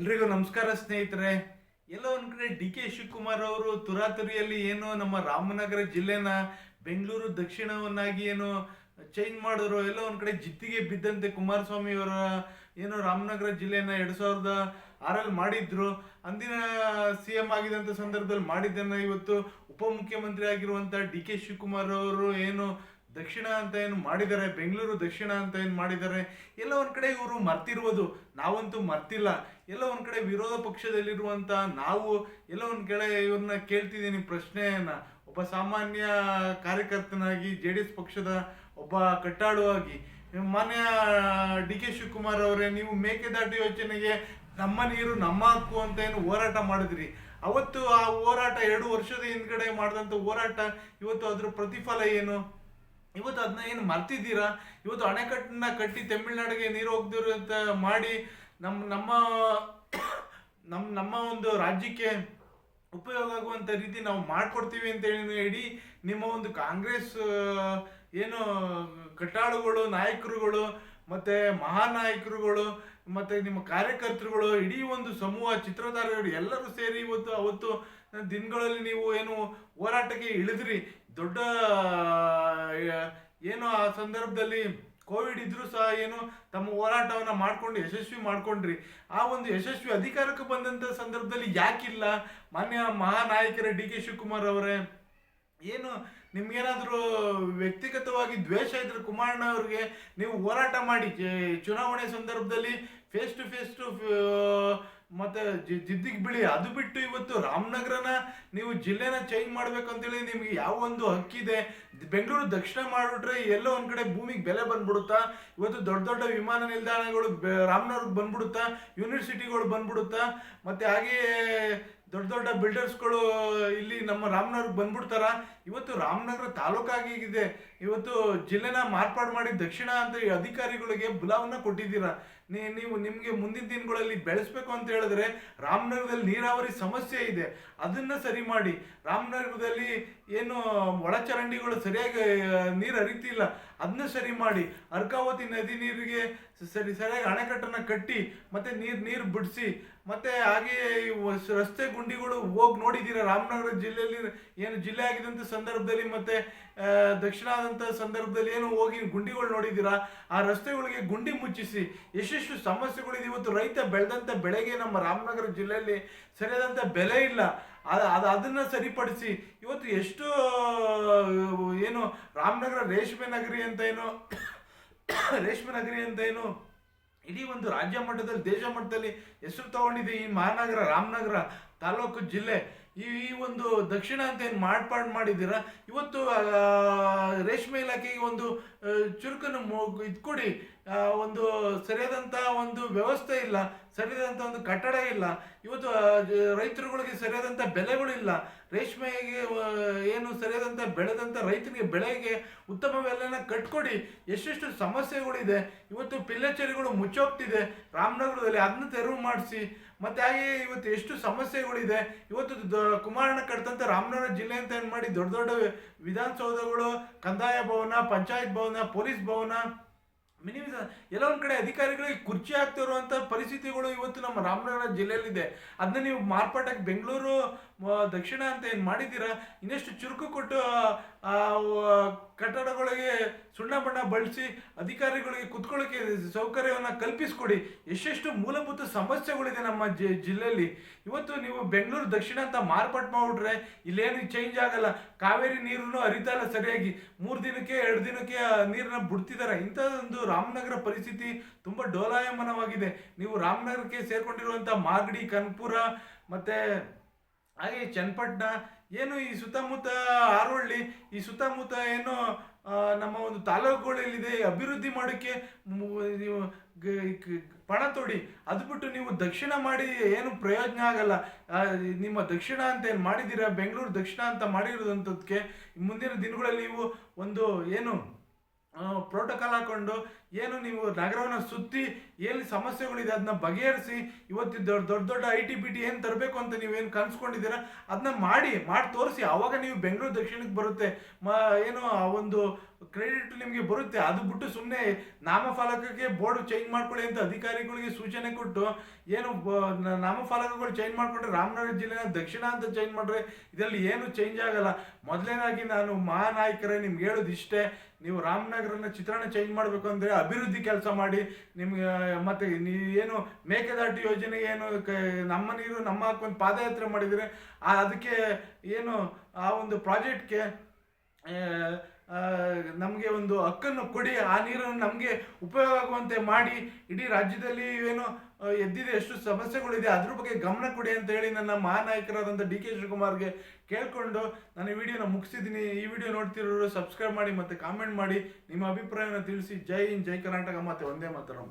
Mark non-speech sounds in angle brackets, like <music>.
ಎಲ್ರಿಗೂ ನಮಸ್ಕಾರ ಸ್ನೇಹಿತರೆ. ಎಲ್ಲೋ ಒಂದ್ ಕಡೆ ಡಿ ಕೆ ಶಿವಕುಮಾರ್ ಅವರು ತುರಾತುರಿಯಲ್ಲಿ ಏನು ನಮ್ಮ ರಾಮನಗರ ಜಿಲ್ಲೆನ ಬೆಂಗಳೂರು ದಕ್ಷಿಣವನ್ನಾಗಿ ಏನು ಚೇಂಜ್ ಮಾಡಿದ್ರು. ಎಲ್ಲೋ ಒಂದ್ ಕಡೆ ಜಿತ್ತಿಗೆ ಬಿದ್ದಂತೆ ಕುಮಾರಸ್ವಾಮಿ ಅವರ ಏನು ರಾಮನಗರ ಜಿಲ್ಲೆನ ಎರಡ್ ಸಾವಿರದ ಆರಲ್ಲಿ ಮಾಡಿದ್ರು. ಅಂದಿನ ಸಿ ಎಂ ಆಗಿದಂತ ಸಂದರ್ಭದಲ್ಲಿ ಮಾಡಿದ್ದನ್ನ ಇವತ್ತು ಉಪಮುಖ್ಯಮಂತ್ರಿ ಆಗಿರುವಂತ ಡಿ ಕೆ ಶಿವಕುಮಾರ್ ಅವರು ಏನು ದಕ್ಷಿಣ ಅಂತ ಏನು ಮಾಡಿದ್ದಾರೆ, ಬೆಂಗಳೂರು ದಕ್ಷಿಣ ಅಂತ ಏನು ಮಾಡಿದ್ದಾರೆ, ಎಲ್ಲ ಒಂದು ಕಡೆ ಇವರು ಮರ್ತಿರುವುದು ನಾವಂತೂ ಮರ್ತಿಲ್ಲ. ಎಲ್ಲ ಒಂದು ಕಡೆ ವಿರೋಧ ಪಕ್ಷದಲ್ಲಿರುವಂಥ ನಾವು, ಎಲ್ಲ ಒಂದು ಕಡೆ ಇವ್ರನ್ನ ಕೇಳ್ತಿದ್ದೀನಿ ಪ್ರಶ್ನೆಯನ್ನು ಒಬ್ಬ ಸಾಮಾನ್ಯ ಕಾರ್ಯಕರ್ತನಾಗಿ ಜೆ ಡಿ ಎಸ್ ಪಕ್ಷದ ಒಬ್ಬ ಕಟ್ಟಾಡುವಾಗಿ ಮಾನ್ಯ ಡಿ ಕೆ ಶಿವಕುಮಾರ್ ಅವರೇ, ನೀವು ಮೇಕೆದಾಟು ಯೋಜನೆಗೆ ನಮ್ಮ ನೀರು, ನಮ್ಮ ಹಕ್ಕು ಅಂತ ಏನು ಹೋರಾಟ ಮಾಡಿದ್ರಿ. ಅವತ್ತು ಆ ಹೋರಾಟ ಎರಡು ವರ್ಷದ ಹಿಂದ್ಗಡೆ ಮಾಡಿದಂಥ ಹೋರಾಟ ಇವತ್ತು ಅದರ ಪ್ರತಿಫಲ ಏನು? ಇವತ್ತು ಅದನ್ನ ಏನು ಮರ್ತಿದ್ದೀರಾ? ಇವತ್ತು ಅಣೆಕಟ್ಟನ್ನ ಕಟ್ಟಿ ತಮಿಳ್ನಾಡಿಗೆ ನೀರು ಹೋಗ್ದಿರೋ ಅಂತ ಮಾಡಿ ನಮ್ಮ ನಮ್ಮ ನಮ್ಮ ನಮ್ಮ ಒಂದು ರಾಜ್ಯಕ್ಕೆ ಉಪಯೋಗ ಆಗುವಂತ ರೀತಿ ನಾವು ಮಾಡ್ಕೊಡ್ತೀವಿ ಅಂತ ಹೇಳಿ ನಿಮ್ಮ ಒಂದು ಕಾಂಗ್ರೆಸ್ ಏನು ಕಟ್ಟಾಳುಗಳು, ನಾಯಕರುಗಳು ಮತ್ತೆ ಮಹಾನಾಯಕರುಗಳು ಮತ್ತೆ ನಿಮ್ಮ ಕಾರ್ಯಕರ್ತರುಗಳು ಇಡೀ ಒಂದು ಸಮೂಹ ಚಿತ್ರಧಾರಗಳು ಎಲ್ಲರೂ ಸೇರಿ ಇವತ್ತು, ಅವತ್ತು ದಿನಗಳಲ್ಲಿ ನೀವು ಏನು ಹೋರಾಟಕ್ಕೆ ಇಳಿದ್ರಿ? ದೊಡ್ಡ ಏನು ಆ ಸಂದರ್ಭದಲ್ಲಿ ಕೋವಿಡ್ ಇದ್ರೂ ಸಹ ಏನು ತಮ್ಮ ಹೋರಾಟವನ್ನು ಮಾಡಿಕೊಂಡು, ಯಶಸ್ವಿ ಮಾಡ್ಕೊಂಡ್ರಿ. ಆ ಒಂದು ಯಶಸ್ವಿ ಅಧಿಕಾರಕ್ಕೆ ಬಂದಂಥ ಸಂದರ್ಭದಲ್ಲಿ ಯಾಕಿಲ್ಲ? ಮಾನ್ಯ ಮಹಾನಾಯಕರ ಡಿ ಕೆ ಶಿವಕುಮಾರ್ ಅವರೇ, ಏನು ನಿಮ್ಗೇನಾದರೂ ವ್ಯಕ್ತಿಗತವಾಗಿ ದ್ವೇಷ ಇದ್ರೆ ಕುಮಾರಣ್ಣ ಅವ್ರಿಗೆ ನೀವು ಹೋರಾಟ ಮಾಡಿ ಚುನಾವಣೆ ಸಂದರ್ಭದಲ್ಲಿ ಫೇಸ್ ಟು ಫೇಸ್ ಟು ಮತ್ತೆ ಜಿದ್ದಿಗೆ ಬಿಳಿ ಅದು ಬಿಟ್ಟು ಇವತ್ತು ರಾಮನಗರನ ನೀವು ಜಿಲ್ಲೆನ ಚೇಂಜ್ ಮಾಡ್ಬೇಕು ಅಂತೇಳಿ ನಿಮ್ಗೆ ಯಾವ ಒಂದು ಹಕ್ಕಿದೆ. ಬೆಂಗಳೂರು ದಕ್ಷಿಣ ಮಾಡ್ಬಿಟ್ರೆ ಎಲ್ಲೋ ಒಂದ್ ಕಡೆ ಭೂಮಿಗೆ ಬೆಲೆ ಬಂದ್ಬಿಡುತ್ತಾ? ಇವತ್ತು ದೊಡ್ಡ ದೊಡ್ಡ ವಿಮಾನ ನಿಲ್ದಾಣಗಳು ರಾಮನಗರಕ್ಕೆ ಬಂದ್ಬಿಡುತ್ತಾ? ಯೂನಿವರ್ಸಿಟಿಗಳು ಬಂದ್ಬಿಡುತ್ತಾ? ಮತ್ತೆ ಹಾಗೆಯೇ ದೊಡ್ಡ ದೊಡ್ಡ ಬಿಲ್ಡರ್ಸ್ಗಳು ಇಲ್ಲಿ ನಮ್ಮ ರಾಮನಗರಕ್ಕೆ ಬಂದ್ಬಿಡ್ತಾರ? ಇವತ್ತು ರಾಮನಗರ ತಾಲೂಕಾಗಿದೆ ಇವತ್ತು ಜಿಲ್ಲೆನ ಮಾರ್ಪಾಡು ಮಾಡಿ ದಕ್ಷಿಣ ಅಂತ ಅಧಿಕಾರಿಗಳಿಗೆ ಬುಲಾವನ್ನ ಕೊಟ್ಟಿದ್ದೀರಾ? ನೀವು ನಿಮಗೆ ಮುಂದಿನ ದಿನಗಳಲ್ಲಿ ಬೆಳೆಸ್ಬೇಕು ಅಂತ ಹೇಳಿದ್ರೆ ರಾಮನಗರದಲ್ಲಿ ನೀರಾವರಿ ಸಮಸ್ಯೆ ಇದೆ. ಅದನ್ನ ಸರಿ ಮಾಡಿ. ರಾಮನಗರದಲ್ಲಿ ಏನು ಒಳಚರಂಡಿಗಳು ಸರಿಯಾಗಿ ನೀರು ಹರಿತಿಲ್ಲ. ಅದನ್ನ ಸರಿ ಮಾಡಿ. ಅರ್ಕಾವತಿ ನದಿ ನೀರಿಗೆ ಸರಿ ಸರಿಯಾಗಿ ಅಣೆಕಟ್ಟನ್ನ ಕಟ್ಟಿ, ಮತ್ತೆ ನೀರು ನೀರು ಬಿಡಿಸಿ, ಮತ್ತೆ ಹಾಗೆ ಈ ವ- ರಸ್ತೆ ಗುಂಡಿಗಳು ಹೋಗಿ ನೋಡಿದ್ದೀರಾ ರಾಮನಗರ ಜಿಲ್ಲೆಯಲ್ಲಿ ಏನು ಜಿಲ್ಲೆ ಆಗಿದಂತ ಸಂದರ್ಭದಲ್ಲಿ ಮತ್ತೆ ದಕ್ಷಿಣ ಆದಂತಹ ಸಂದರ್ಭದಲ್ಲಿ ಏನು ಹೋಗಿ ಗುಂಡಿಗಳು ನೋಡಿದ್ದೀರಾ? ಆ ರಸ್ತೆಗಳಿಗೆ ಗುಂಡಿ ಮುಚ್ಚಿಸಿ ಎಷ್ಟೆಷ್ಟು ಸಮಸ್ಯೆಗಳಿದೆ. ಇವತ್ತು ರೈತ ಬೆಳೆದಂತ ಬೆಳೆಗೆ ನಮ್ಮ ರಾಮನಗರ ಜಿಲ್ಲೆಯಲ್ಲಿ ಸರಿಯಾದಂತ ಬೆಲೆ ಇಲ್ಲ. ಅದು ಅದು, ಅದನ್ನ ಸರಿಪಡಿಸಿ ಇವತ್ತು ಎಷ್ಟು, ಏನು ರಾಮನಗರ ರೇಷ್ಮೆ ನಗರಿ ಅಂತ ಏನು, <coughs> ರೇಷ್ಮೆ ನಗರಿ ಅಂತ ಏನು ಇಡೀ ಒಂದು ರಾಜ್ಯ ಮಟ್ಟದಲ್ಲಿ, ದೇಶ ಮಟ್ಟದಲ್ಲಿ ಹೆಸರು ತಗೊಂಡಿದೆ ಈ ಮಹಾನಗರ, ರಾಮನಗರ ತಾಲೂಕು ಜಿಲ್ಲೆ. ಈ ಈ ಒಂದು ದಕ್ಷಿಣ ಅಂತ ಏನು ಮಾಡ್ಪಾಡು ಮಾಡಿದ್ದೀರಾ? ಇವತ್ತು ರೇಷ್ಮೆ ಇಲಾಖೆಗೆ ಒಂದು ಚುರುಕನ್ನು ಇದ್ಕೊಡಿ ಒಂದು ಸರಿಯಾದಂಥ ಒಂದು ವ್ಯವಸ್ಥೆ ಇಲ್ಲ ಸರಿಯಾದಂಥ ಒಂದು ಕಟ್ಟಡ ಇಲ್ಲ. ಇವತ್ತು ರೈತರುಗಳಿಗೆ ಸರಿಯಾದಂಥ ಬೆಲೆಗಳಿಲ್ಲ ರೇಷ್ಮೆಗೆ ಏನು ಸರಿಯಾದಂಥ ಬೆಳೆದಂಥ ರೈತನಿಗೆ ಬೆಳೆಗೆ ಉತ್ತಮ ಬೆಲೆನ ಕಟ್ಕೊಡಿ. ಎಷ್ಟೆಷ್ಟು ಸಮಸ್ಯೆಗಳಿದೆ. ಇವತ್ತು ಪಿಲ್ಲಚೇರಿಗಳು ಮುಚ್ಚೋಗ್ತಿದೆ. ರಾಮನಗರದಲ್ಲಿ ಅದನ್ನ ತೆರವು ಮಾಡಿಸಿ. ಮತ್ತು ಹಾಗೆ ಇವತ್ತು ಎಷ್ಟು ಸಮಸ್ಯೆಗಳಿದೆ. ಇವತ್ತು ಕುಮಾರಣ್ಣ ಕಡ್ತಂತೆ ರಾಮನಗರ ಜಿಲ್ಲೆ ಅಂತ ಏನು ಮಾಡಿ ದೊಡ್ಡ ದೊಡ್ಡ ವಿಧಾನಸೌಧಗಳು, ಕಂದಾಯ ಭವನ, ಪಂಚಾಯತ್ ಭವನ, ಪೊಲೀಸ್ ಭವನ, ಮಿನಿ ಎಲ್ಲ ಒಂದ್ ಕಡೆ ಅಧಿಕಾರಿಗಳಿಗೆ ಕುರ್ಚಿ ಇರುವಂಥ ಪರಿಸ್ಥಿತಿಗಳು ಇವತ್ತು ನಮ್ಮ ರಾಮನಗರ ಜಿಲ್ಲೆಯಲ್ಲಿದೆ. ಅದನ್ನ ನೀವು ಮಾರ್ಪಾಟಕ್ಕೆ ಬೆಂಗಳೂರು ದಕ್ಷಿಣ ಅಂತ ಏನು ಮಾಡಿದ್ದೀರಾ? ಇನ್ನಷ್ಟು ಚುರುಕು ಕೊಟ್ಟು ಕಟ್ಟಡಗಳಿಗೆ ಸುಣ್ಣ ಬಣ್ಣ ಬಳಸಿ ಅಧಿಕಾರಿಗಳಿಗೆ ಕುತ್ಕೊಳ್ಳೋಕೆ ಸೌಕರ್ಯವನ್ನು ಕಲ್ಪಿಸಿಕೊಡಿ. ಎಷ್ಟೆಷ್ಟು ಮೂಲಭೂತ ಸಮಸ್ಯೆಗಳಿದೆ ನಮ್ಮ ಜಿ- ಜಿಲ್ಲೆಯಲ್ಲಿ. ಇವತ್ತು ನೀವು ಬೆಂಗಳೂರು ದಕ್ಷಿಣ ಅಂತ ಮಾರ್ಪಾಟ್ ಮಾಡಿಬಿಟ್ರೆ ಇಲ್ಲೇನು ಚೇಂಜ್ ಆಗಲ್ಲ. ಕಾವೇರಿ ನೀರನ್ನು ಅರಿತಲ್ಲ ಸರಿಯಾಗಿ. ಮೂರು ದಿನಕ್ಕೆ, ಎರಡು ದಿನಕ್ಕೆ ನೀರನ್ನ ಬಿಡ್ತಿದ್ದಾರೆ. ಇಂಥದ್ದೊಂದು ರಾಮನಗರ ಪರಿಸ್ಥಿತಿ ತುಂಬಾ ಡೋಲಾಯಮಾನವಾಗಿದೆ. ನೀವು ರಾಮನಗರಕ್ಕೆ ಸೇರ್ಕೊಂಡಿರುವಂತ ಮಾಗಡಿ ಕನ್ಪುರ ಮತ್ತೆ ಹಾಗೆ ಚನ್ನಪಟ್ಟಣ, ಏನು ಈ ಸುತ್ತಮುತ್ತ ಆರೋಳ್ಳಿ, ಈ ಸುತ್ತಮುತ್ತ ಏನು ನಮ್ಮ ಒಂದು ತಾಲೂಕುಗಳಲ್ಲಿದೆ ಅಭಿವೃದ್ಧಿ ಮಾಡೋಕ್ಕೆ ನೀವು ಪಣ ತೊಡಿ. ಅದು ಬಿಟ್ಟು ನೀವು ದಕ್ಷಿಣ ಮಾಡಿ ಏನು ಪ್ರಯೋಜನ ಆಗಲ್ಲ. ನಿಮ್ಮ ದಕ್ಷಿಣ ಅಂತ ಏನು ಮಾಡಿದ್ದೀರಾ, ಬೆಂಗಳೂರು ದಕ್ಷಿಣ ಅಂತ ಮಾಡಿರೋದಂಥದಕ್ಕೆ ಮುಂದಿನ ದಿನಗಳಲ್ಲಿ ನೀವು ಒಂದು ಏನು ಪ್ರೋಟೋಕಾಲ್ ಹಾಕೊಂಡು ಏನು ನೀವು ನಗರವನ್ನು ಸುತ್ತಿ ಏನು ಸಮಸ್ಯೆಗಳಿದೆ ಅದನ್ನ ಬಗೆಹರಿಸಿ ಇವತ್ತು ದೊಡ್ಡ ದೊಡ್ಡ ದೊಡ್ಡ ಐ ಟಿ ಬಿ ಟಿ ಏನು ತರಬೇಕು ಅಂತ ನೀವೇನು ಕನ್ಸ್ಕೊಂಡಿದ್ದೀರಾ ಅದನ್ನ ಮಾಡಿ ಮಾಡಿ ತೋರಿಸಿ. ಆವಾಗ ನೀವು ಬೆಂಗಳೂರು ದಕ್ಷಿಣಕ್ಕೆ ಬರುತ್ತೆ. ಮ, ಏನು ಆ ಒಂದು ಕ್ರೆಡಿಟ್ ನಿಮಗೆ ಬರುತ್ತೆ. ಅದು ಬಿಟ್ಟು ಸುಮ್ಮನೆ ನಾಮಫಲಕಕ್ಕೆ ಬೋರ್ಡ್ ಚೇಂಜ್ ಮಾಡ್ಕೊಳ್ಳಿ ಅಂತ ಅಧಿಕಾರಿಗಳಿಗೆ ಸೂಚನೆ ಕೊಟ್ಟು, ಏನು ನಾಮಫಲಕಗಳು ಚೇಂಜ್ ಮಾಡಿಕೊಂಡ್ರೆ ರಾಮನಗರ ಜಿಲ್ಲೆನ ದಕ್ಷಿಣ ಅಂತ ಚೇಂಜ್ ಮಾಡ್ರೆ, ಇದರಲ್ಲಿ ಏನು ಚೇಂಜ್ ಆಗಲ್ಲ. ಮೊದಲನೇದಾಗಿ ನಾನು ಮಹಾನಾಯಕರೇ ನಿಮ್ಗೆ ಹೇಳೋದು ಇಷ್ಟೇ ನೀವು ರಾಮನಗರನ ಚಿತ್ರಣ ಚೇಂಜ್ ಮಾಡಬೇಕು ಅಂದರೆ ಅಭಿವೃದ್ಧಿ ಕೆಲಸ ಮಾಡಿ ನಿಮ್ಗೆ, ಮತ್ತೆ ಏನು ಮೇಕೆದಾಟು ಯೋಜನೆ ಏನು ನಮ್ಮ ನೀರು ನಮ್ಮ ಹಾಕೊಂಡು ಪಾದಯಾತ್ರೆ ಮಾಡಿದರೆ ಅದಕ್ಕೆ ಏನು ಆ ಒಂದು ಪ್ರಾಜೆಕ್ಟ್ಗೆ ನಮಗೆ ಒಂದು ಹಕ್ಕನ್ನು ಕೊಡಿ, ಆ ನೀರನ್ನು ನಮಗೆ ಉಪಯೋಗ ಆಗುವಂತೆ ಮಾಡಿ, ಇಡೀ ರಾಜ್ಯದಲ್ಲಿ ಏನು ಎದ್ದಿದೆ, ಎಷ್ಟು ಸಮಸ್ಯೆಗಳಿದೆ, ಅದ್ರ ಬಗ್ಗೆ ಗಮನ ಕೊಡಿ ಅಂತ ಹೇಳಿ ನನ್ನ ಮಹಾನಾಯಕರಾದಂಥ ಡಿ ಕೆ ಶಿವಕುಮಾರ್ಗೆ ಕೇಳಿಕೊಂಡು ನಾನು ಈ ವಿಡಿಯೋನ ಮುಗಿಸಿದ್ದೀನಿ. ಈ ವಿಡಿಯೋ ನೋಡ್ತಿರೋರು ಸಬ್ಸ್ಕ್ರೈಬ್ ಮಾಡಿ ಮತ್ತು ಕಾಮೆಂಟ್ ಮಾಡಿ. ನಿಮ್ಮ ಅಭಿಪ್ರಾಯವನ್ನು ತಿಳಿಸಿ. ಜೈ ಹಿಂದ್, ಜೈ ಕರ್ನಾಟಕ. ಮತ್ತೆ ಒಂದೇ ಮಾತರಂ